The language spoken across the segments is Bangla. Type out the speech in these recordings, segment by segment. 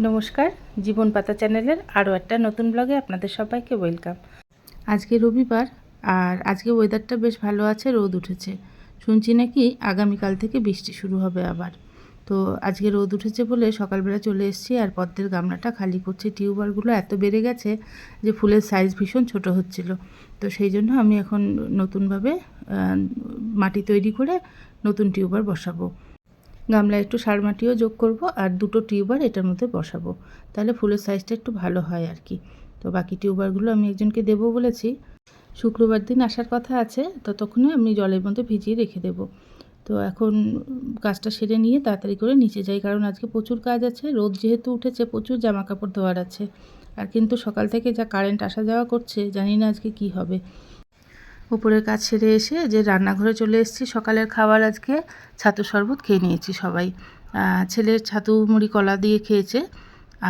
নমস্কার, জীবন পাতা চ্যানেলের আরও একটা নতুন ব্লগে আপনাদের সবাইকে ওয়েলকাম। আজকে রবিবার আর আজকে ওয়েদারটা বেশ ভালো আছে, রোদ উঠেছে। শুনছি নাকি আগামীকাল থেকে বৃষ্টি শুরু হবে আবার। তো আজকে রোদ উঠেছে বলে সকালবেলা চলে এসেছি আর পদ্মের গামলাটা খালি করছি টিউবারগুলো এত বেড়ে গেছে যে ফুলের সাইজ ভীষণ ছোট হচ্ছিল। তো সেই জন্য আমি এখন নতুনভাবে মাটি তৈরি করে নতুন টিউবার বসাবো। গামলায় একটু সার মাটিও যোগ করব আর দুটো টিউবার এটার মধ্যে বসাবো। তাহলে ফুলের সাইজটা একটু ভালো হয় আর কি। তো বাকি টিউবারগুলো আমি একজনকে দেবো বলেছি। শুক্রবার দিন আসার কথা আছে ততক্ষণে আমি জলের মধ্যে ভিজিয়ে রেখে দেব। তো এখন কাজটা সেরে নিয়ে তাড়াতাড়ি করে নিচে যাই, কারণ আজকে প্রচুর কাজ আছে, রোদ যেহেতু উঠেছে, প্রচুর জামা কাপড় ধোয়ার আছে। আর কিন্তু সকাল থেকে যা কারেন্ট আসা যাওয়া করছে, জানি না আজকে কি হবে। উপরের কাজ সেরে এসে যে রান্নাঘরে চলে এসেছি, সকালের খাবার আজকে ছাতু শরবত খেয়ে নিয়েছি সবাই। ছেলের ছাতু মুড়ি কলা দিয়ে খেয়েছে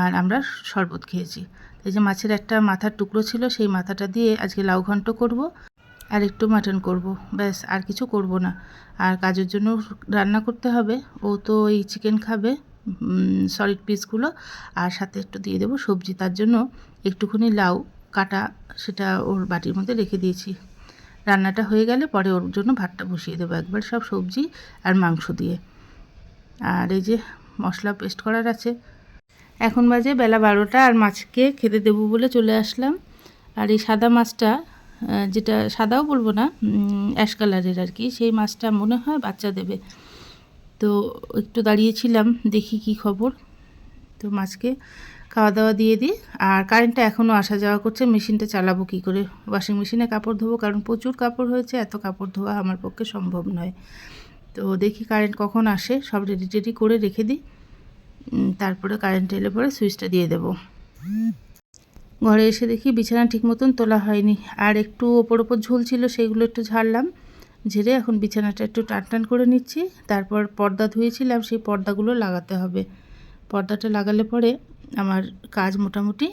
আর আমরা শরবত খেয়েছি। এই যে মাছের একটা মাথার টুকরো ছিল, সেই মাথাটা দিয়ে আজকে লাউ ঘন্ট করব আর একটু মাটন করব। ব্যাস, আর কিছু করব না। আর কাজের জন্য রান্না করতে হবে। ও তো এই চিকেন খাবে সলিড পিসগুলো আর সাথে একটু দিয়ে দেবো সবজি। তার জন্য একটুখানি লাউ কাটা সেটা ওর বাটির মধ্যে রেখে দিয়েছি। রান্নাটা হয়ে গেলে পরে ওর জন্য ভাতটা বসিয়ে দেবো একবার সব সবজি আর মাংস দিয়ে। আর এই যে মশলা পেস্ট করার আছে। এখন বাজে বেলা বারোটা আর মাছকে খেতে দেবো বলে চলে আসলাম। আর এই সাদা মাছটা যেটা সাদাও বলব না অ্যাশ কালারের আর কি, সেই মাছটা মনে হয় বাচ্চা দেবে। তো একটু দাঁড়িয়েছিলাম, দেখি কি খবর। তো মাছকে খাওয়া দাওয়া দিয়ে দিই। আর কারেন্টটা এখনও আসা যাওয়া করছে। মেশিনটা চালাবো কী করে? ওয়াশিং মেশিনে কাপড় ধোবো, কারণ প্রচুর কাপড় হয়েছে। এত কাপড় ধোয়া আমার পক্ষে সম্ভব নয়। তো দেখি কারেন্ট কখন আসে। সব রেডি টেডি করে রেখে দিই। তারপরে কারেন্ট এলে পরে সুইচটা দিয়ে দেবো। ঘরে এসে দেখি বিছানা ঠিক মতন তোলা হয়নি। আর একটু ওপর ওপর ঝুল ছিল সেইগুলো একটু ঝাড়লাম। ঝেড়ে এখন বিছানাটা একটু টান টান করে নিচ্ছি। তারপর পর্দা ধুয়েছিলাম, সেই পর্দাগুলো লাগাতে হবে। পর্দাটা লাগালে পরে আমার কাজ মোটামুটি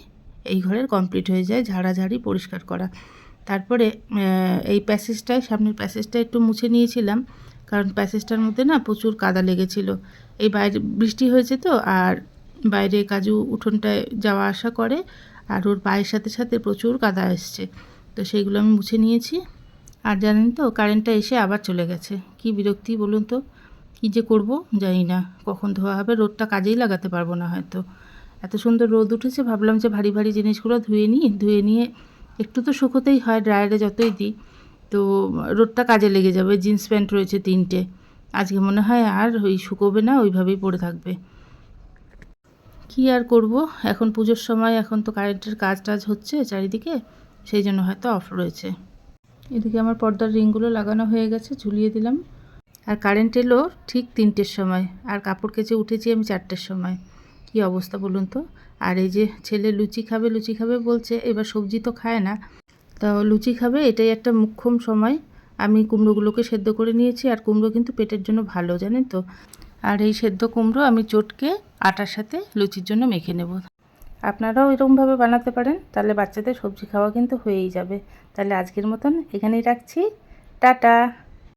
এই ঘরের কমপ্লিট হয়ে যায়, ঝাড়াঝাড়ি পরিষ্কার করা। তারপরে এই প্যাসেজটায় সামনের প্যাসেজটা একটু মুছে নিয়েছিলাম, কারণ প্যাসেজটার মধ্যে না প্রচুর কাদা লেগেছিল। এই বাইরে বৃষ্টি হয়েছে তো, আর বাইরে কাজু উঠোনটায় যাওয়া আসা করে, আর ওর পায়ের সাথে সাথে প্রচুর কাদা এসছে। তো সেইগুলো আমি মুছে নিয়েছি। আর জানেন তো, কারেন্টটা এসে আবার চলে গেছে। কি বিরক্তি বলুন তো? কী যে করব? জানি না। কখন ধোয়া হবে? রোদটা কাজেই লাগাতে পারব না হয়তো। এত সুন্দর রোদ উঠেছে, ভাবলাম যে ভারী ভারী জিনিসগুলো ধুয়ে নিই, ধুয়ে নিয়ে একটু তো শুকোতেই হয়, ড্রায়ারে যতই দিই, তো রোদটা কাজে লেগে যাবে, জিন্স প্যান্ট রয়েছে তিনটে, আজকে মনে হয় আর ওই শুকোবে না, ওইভাবেই পড়ে থাকবে। কি আর করব? এখন পুজোর সময়, এখন তো কারেন্টের কাজ টাজ হচ্ছে চারিদিকে, সেই জন্য হয়তো অফ রয়েছে। এদিকে আমার পর্দার রিংগুলো লাগানো হয়ে গেছে, ঝুলিয়ে দিলাম। আর কারেন্ট এলো ঠিক তিনটের সময়, আর কাপড় কেচে উঠেছি আমি চারটের সময়। কি অবস্থা বলুন তো? আর এই যে ছেলে লুচি খাবে লুচি খাবে বলছে, এবার সবজি তো খায় না। তো লুচি খাবে, এটাই একটা মুখ্যম সময়। আমি কুমড়োগুলোকে সেদ্ধ করে নিয়েছি, আর কুমড়ো কিন্তু পেটের জন্য ভালো, জানেন তো? আর এই সেদ্ধ কুমড়ো আমি চটকে আটার সাথে লুচির জন্য মেখে নেব। আপনারাও এরকমভাবে বানাতে পারেন, তাহলে বাচ্চাদের সবজি খাওয়া কিন্তু হয়েই যাবে। তাহলে আজকের মতন এখানেই রাখছি। টাটা!